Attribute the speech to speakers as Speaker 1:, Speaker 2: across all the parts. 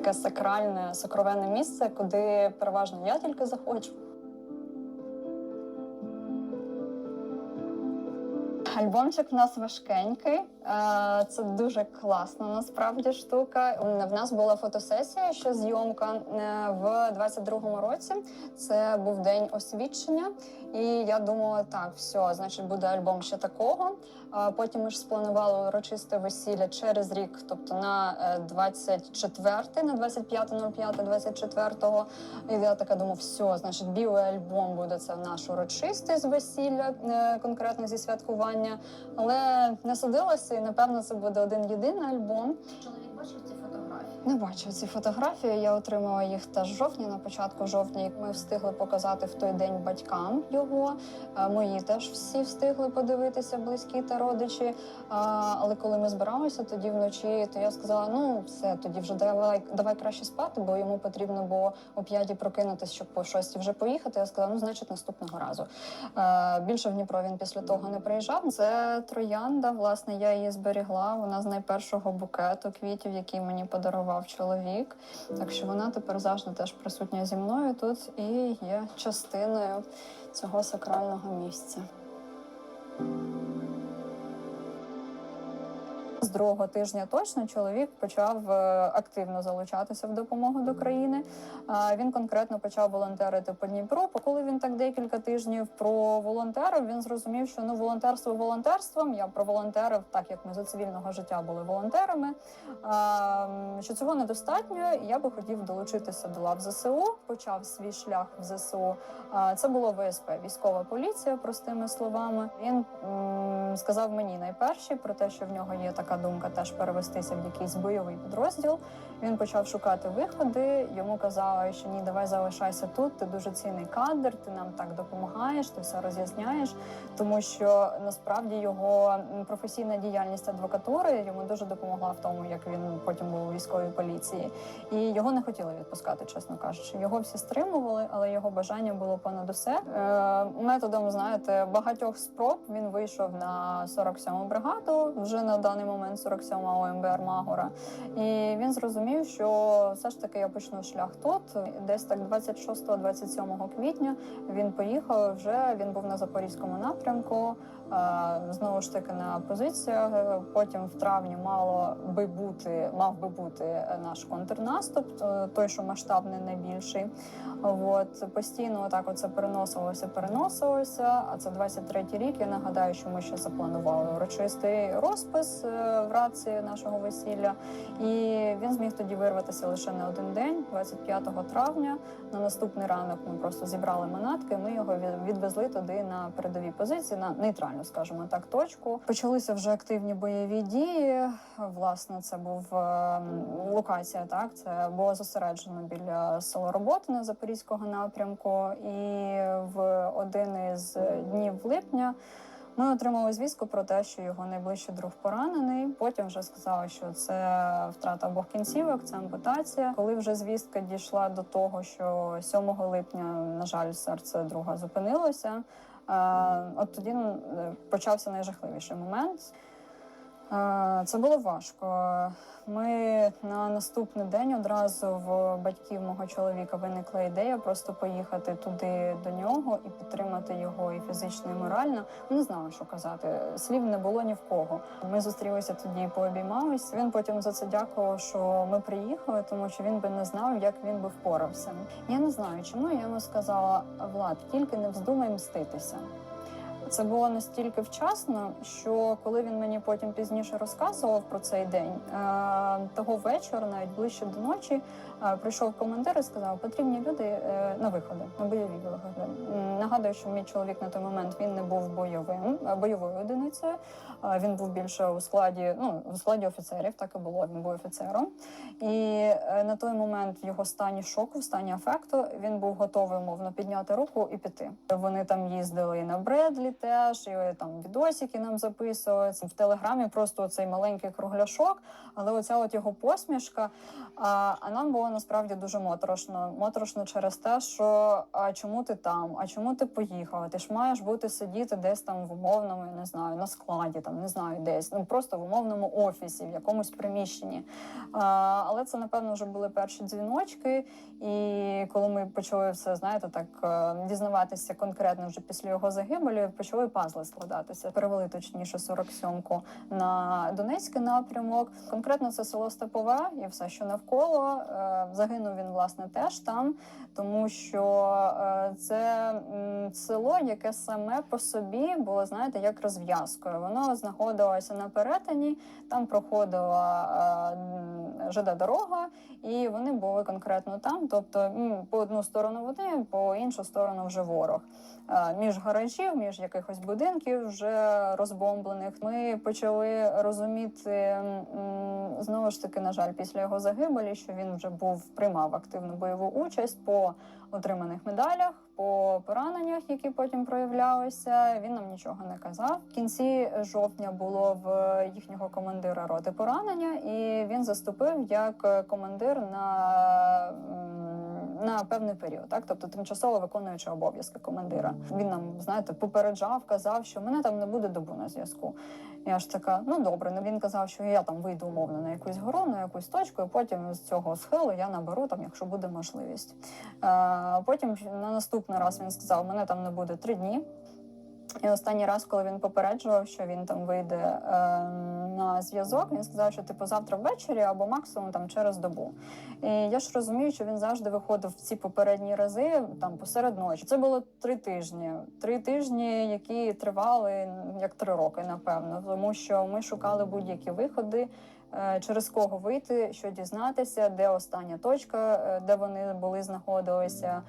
Speaker 1: таке сакральне, сокровенне місце, куди переважно я тільки заходжу. Альбомчик в нас важкенький. Е, Це дуже класна насправді штука. В нас була фотосесія, ще зйомка е, в 22-му році. Це був день освідчення, і я думала, так, все, значить, буде альбом ще такого. Потім ми ж спланували урочисте весілля через рік, тобто на 24, на 25.05, 24 І я така думаю, все, значить, білий альбом буде це наш урочистий з весілля, е, конкретно зі святкування. Але не судилося, і напевно це буде один єдиний альбом.
Speaker 2: Чоловік бачив фотографії.
Speaker 1: Не бачив ці фотографії. Я отримала їх теж в жовтні. На початку жовтня ми встигли показати в той день батькам його. Е, Мої теж всі встигли подивитися, близькі та родичі. Але коли ми збиралися тоді вночі, то я сказала: ну все, тоді вже давай, давай краще спати, бо йому потрібно було о п'ятій прокинутися, щоб по шостій вже поїхати. Я сказала, ну значить, наступного разу. Е, Більше в Дніпро він після того не приїжджав. Це троянда. Власне, я її зберігла. Вона з найпершого букету квітів, який мені подарував чоловік. Так що вона тепер завжди теж присутня зі мною тут і є частиною цього сакрального місця. З другого тижня точно чоловік почав е, активно залучатися в допомогу до країни. Він конкретно почав волонтерити по Дніпру. Коли він так декілька тижнів проволонтерив, він зрозумів, що ну волонтерство волонтерством. Я проволонтерив, так як ми за цивільного життя були волонтерами. Що цього недостатньо, я би хотів долучитися до лав ЗСУ. Почав свій шлях в ЗСУ. Це було ВСП, військова поліція, простими словами. Він сказав мені найперший про те, що в нього є така думка теж перевестися в якийсь бойовий підрозділ. Він почав шукати виходи. Йому казали, що ні, давай залишайся тут. Ти дуже цінний кадр, ти нам так допомагаєш, ти все роз'ясняєш. Тому що насправді його професійна діяльність адвокатури йому дуже допомогла в тому, як він потім був у військовій поліції. І його не хотіли відпускати, чесно кажучи. Його всі стримували, але його бажання було понад усе. Е, методом, знаєте, багатьох спроб він вийшов на 47-му бригаду, вже на даний момент 47-ма ОМБ Армагора. І він зрозумів, що все ж таки я почну шлях тут. Десь так 26-27 квітня він поїхав. Вже він був на запорізькому напрямку. Знову ж таки на позиціях. Потім в травні мало би бути, мав би бути наш контрнаступ, е, той, що масштабний найбільший. От постійно так оце переносилося, переносилося. А це 23-й рік. Я нагадаю, що ми ще запланували урочистий розпис е, в раці нашого весілля. І він зміг тоді вирватися лише на один день, 25 травня. На наступний ранок ми просто зібрали манатки. Ми його від- відвезли туди на передові позиції, на нейтральну, скажімо так, точку. Почалися вже активні бойові дії. Власне, це був е, локація. Так, це було зосереджено біля села Роботине Запорізького напрямку. І в один із днів липня. Ми отримали звістку про те, що його найближчий друг поранений. Потім вже сказали, що це втрата обох кінцівок, це ампутація. Коли вже звістка дійшла до того, що 7 липня, на жаль, серце друга зупинилося. Е, От тоді е, почався найжахливіший момент. Е, Це було важко. Ми на наступний день одразу в батьків мого чоловіка виникла ідея просто поїхати туди до нього і підтримати його і фізично, і морально. Ми не знали, що казати. Слів не було ні в кого. Ми зустрілися тоді, пообіймались. Він потім за це дякував, що ми приїхали, тому що він би не знав, як він би впорався. Я не знаю, чому я йому сказала Влад, тільки не вздумай мститися. Це було настільки вчасно, що коли він мені потім пізніше розказував про цей день, е, того вечора, навіть ближче до ночі, прийшов командир і сказав, потрібні люди е, на виходи, на бойові виходи. Нагадую, що мій чоловік на той момент він не був бойовим е, бойовою одиницею. Е, Він був більше у складі, ну у складі офіцерів, так і було. Він був офіцером. І е, на той момент в його стані шоку, в стані афекту, він був готовий мовно підняти руку і піти. Вони там їздили і на Бредлі теж, і е, там відосики нам записували. В телеграмі просто цей маленький кругляшок, але оця от його посмішка. А нам було насправді дуже моторошно. Моторошно через те, що а чому ти там? А чому ти поїхала? Ти ж маєш бути сидіти десь там в умовному, я не знаю, на складі, там не знаю, десь ну просто в умовному офісі, в якомусь приміщенні. А, але це напевно вже були перші дзвіночки. І коли ми почали все, знаєте, так е, дізнаватися конкретно вже після його загибелі, почали пазли складатися. Перевели точніше 47-ку на Донецький напрямок. Конкретно це село Степове і все, що навколо. Загинув він власне теж там, тому що е, це село, яке саме по собі було, знаєте, як розв'язкою. Воно знаходилося на перетині, там проходила е, ЖД дорога, і вони були конкретно там. Тобто, по одну сторону вони, по іншу сторону вже ворог. Е, Між гаражів, між якихось будинків вже розбомблених. Ми почали розуміти знову ж таки, на жаль, після його загибелі, що він вже був приймав активну бойову участь по отриманих медалях, по пораненнях, які потім проявлялися. Він нам нічого не казав. В кінці жовтня було в їхнього командира роти поранення, і він заступив як командир на. На певний період, так тобто тимчасово виконуючи обов'язки командира. Він нам знаєте попереджав, казав, що мене там не буде добу на зв'язку. Я ж така, ну добре. Ну він казав, що я там вийду умовно на якусь гору, на якусь точку, і потім з цього схилу я наберу там, якщо буде можливість. Е, потім на наступний раз він сказав, мене там не буде три дні. І останній раз, коли він попереджував, що він там вийде е, на зв'язок, він сказав, що типу завтра ввечері або максимум там через добу. І я ж розумію, що він завжди виходив в ці попередні рази там посеред ночі. Це було три тижні. Три тижні, які тривали як три роки, напевно, тому що ми шукали будь-які виходи. Е, Через кого вийти, що дізнатися, де остання точка, е, де вони були знаходилися,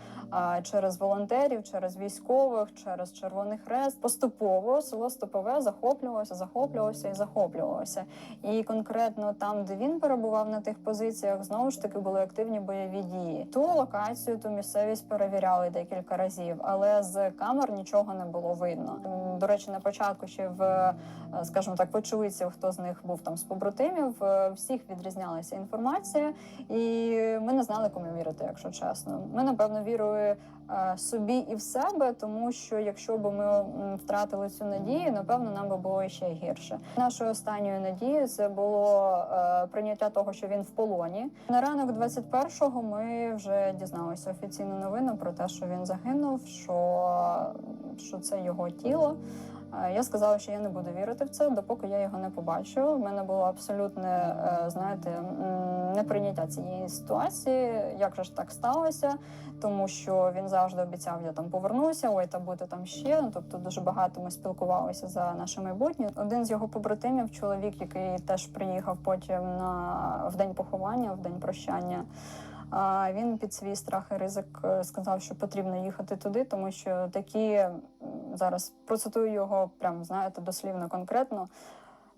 Speaker 1: через волонтерів, через військових, через Червоний Хрест. Поступово село Стопове захоплювалося, захоплювалося і захоплювалося. І конкретно там, де він перебував на тих позиціях, знову ж таки були активні бойові дії. Ту локацію, ту місцевість перевіряли декілька разів, але з камер нічого не було видно. До речі, на початку ще в е, скажімо так, очевидців, хто з них був там з побратимів, е, всіх відрізнялася інформація, і ми не знали, кому вірити, якщо чесно. Ми напевно вірили е, собі і в себе, тому що якщо б ми втратили цю надію, напевно, нам би було ще гірше. Нашою останньою надією це було е, прийняття того, що він в полоні. На ранок 21-го ми вже дізналися офіційну новину про те, що він загинув, що, що це його тіло. Е, Я сказала, що я не буду вірити в це, допоки я його не побачу. У мене було абсолютне, е, знаєте, неприйняття цієї ситуації. Як же ж так сталося? Тому що він завжди обіцяв, я там повернуся, ой, та бути там ще. Ну, тобто дуже багато ми спілкувалися за наше майбутнє. Один з його побратимів, чоловік, який теж приїхав потім на в день поховання, в день прощання. А він під свій страх і ризик е, сказав, що потрібно їхати туди, тому що такі зараз процитую його, прям знаєте, дослівно конкретно.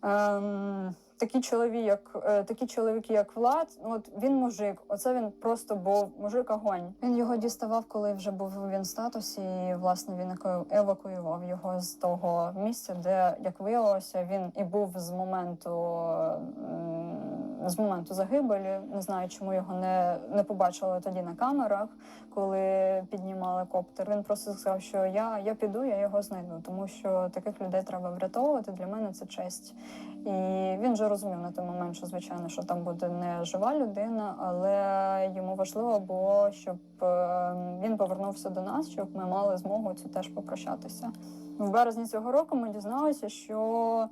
Speaker 1: Ем, такі чоловіки, як е, такі чоловіки, як Влад, ну, от він мужик. Оце він просто був мужик огонь. Він його діставав, коли вже був він в статусі. І власне він евакуював його з того місця, де як виявилося, він і був з моменту. м, З моменту загибелі не знаю, чому його не, не побачили тоді на камерах, коли піднімали коптер. Він просто сказав, що я, я піду, я його знайду, тому що таких людей треба врятовувати. Для мене це честь. І він вже розумів на той момент, що звичайно, що там буде не жива людина, але йому важливо було, щоб е, він повернувся до нас, щоб ми мали змогу цю теж попрощатися. В березні цього року ми дізналися, що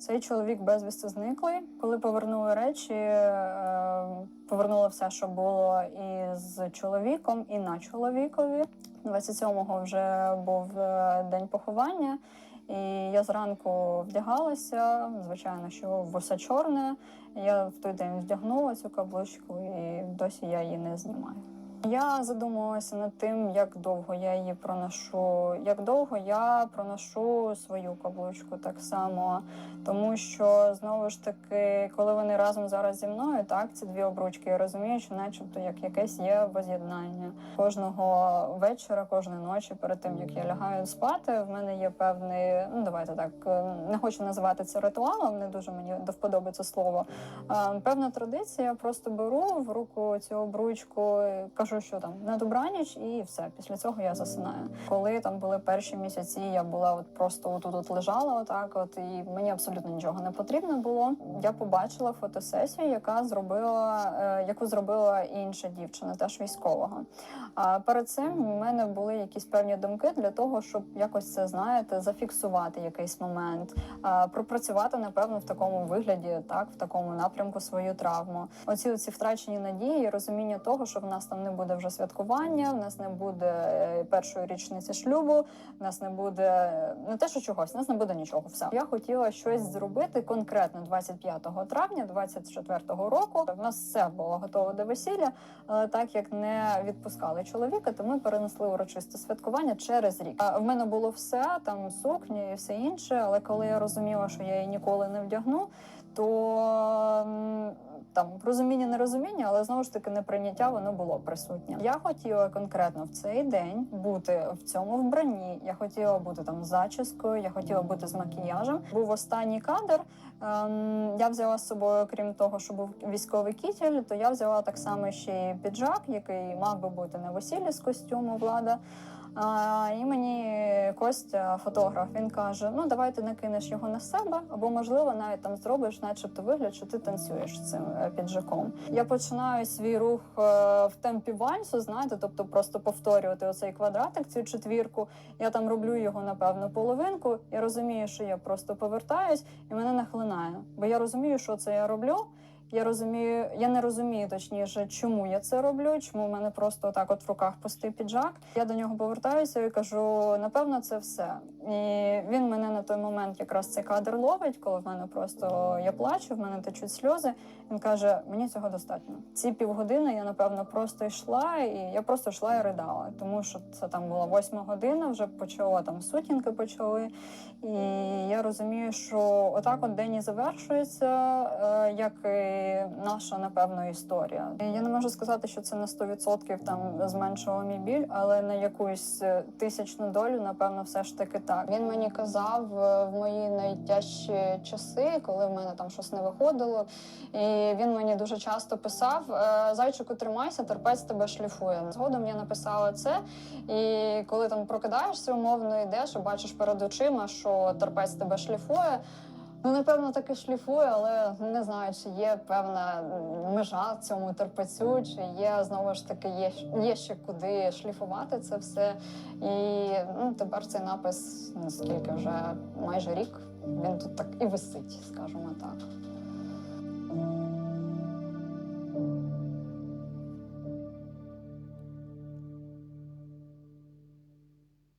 Speaker 1: цей чоловік безвісти зниклий. Коли повернули речі, е, повернули все, що було і з чоловіком, і на чоловікові. 27-го вже був е, день поховання. І я зранку вдягалася, звичайно, що все чорне. Я в той день вдягнула цю каблучку, і досі я її не знімаю. Я задумувалася над тим, як довго я її проношу, як довго я проношу свою каблучку так само. Тому що знову ж таки, коли вони разом зараз зі мною, так ці дві обручки, я розумію, що начебто як якесь є воз'єднання. Кожного вечора, кожної ночі, перед тим як я лягаю спати, в мене є певний, ну давайте так, е, не хочу називати це ритуалом, не дуже мені до вподоби це слово. Певна традиція, я просто беру в руку цю обручку, е, кажу, що там на добраніч, і все. Після цього я засинаю. Коли там були перші місяці, я була от просто отут от лежала, отак, от і мені абсолютно нічого не потрібно було. Я побачила фотосесію, яка зробила, е, яку зробила інша дівчина, теж військового. А перед цим в мене були якісь певні думки для того, щоб якось це знаєте, зафіксувати якийсь момент, пропрацювати напевно в такому вигляді, так в такому напрямку свою травму. Оці оці втрачені надії, розуміння того, що в нас там не буде вже святкування, в нас не буде е, першої річниці шлюбу, в нас не буде е, не те, що чогось, в нас не буде нічого. Все я хотіла щось зробити конкретно 25 травня 24 року. В нас все було готово до весілля, але так як не відпускали чоловіка, то ми перенесли урочисте святкування через рік. А в мене було все там сукня і все інше. Але коли я розуміла, що я її ніколи не вдягну, то там розуміння, нерозуміння, але знову ж таки неприйняття воно було присутнє. Я хотіла конкретно в цей день бути в цьому вбранні. Я хотіла бути там з зачіскою, я хотіла бути з макіяжем. Був останній кадр. Ем, я взяла з собою, крім того, що був військовий кітель, то я взяла так само ще й піджак, який мав би бути на весіллі з костюму влада. А, і мені Костя, фотограф, він каже: ну давай ти накинеш його на себе, або можливо навіть там зробиш, начебто вигляд, що ти танцюєш цим е, піджаком. Я починаю свій рух е, в темпі вальсу, знаєте, тобто просто повторювати оцей квадратик, цю четвірку. Я там роблю його напевно половинку. Я розумію, що я просто повертаюсь, і мене нахлинає. Бо я розумію, що це я роблю. Я розумію, я не розумію точніше, чому я це роблю, чому в мене просто так от в руках пустий піджак. Я до нього повертаюся і кажу: напевно, це все. І він мене на той момент якраз цей кадр ловить, коли в мене просто я плачу, в мене течуть сльози. Він каже: мені цього достатньо. Ці півгодини я напевно просто йшла, і я просто йшла і ридала, тому що це там була восьма година, вже почала там сутінки почали. І я розумію, що отак от день і завершується, е, як наша напевно історія. Я не можу сказати, що це на 100% там зменшило мій біль, але на якусь е, тисячну долю, напевно, все ж таки так. Він мені казав е, в мої найтяжчі часи, коли в мене там щось не виходило. І він мені дуже часто писав: е, Зайчику, тримайся, терпець тебе шліфує. Згодом я написала це. І коли там прокидаєшся, умовно йдеш і бачиш перед очима, що терпець тебе шліфує. Ну, напевно, таки шліфує, але не знаю, чи є певна межа цьому терпецю, чи є знову ж таки є, є ще куди шліфувати це все. І ну, тепер цей напис, наскільки вже майже рік, він тут так і висить, скажімо так.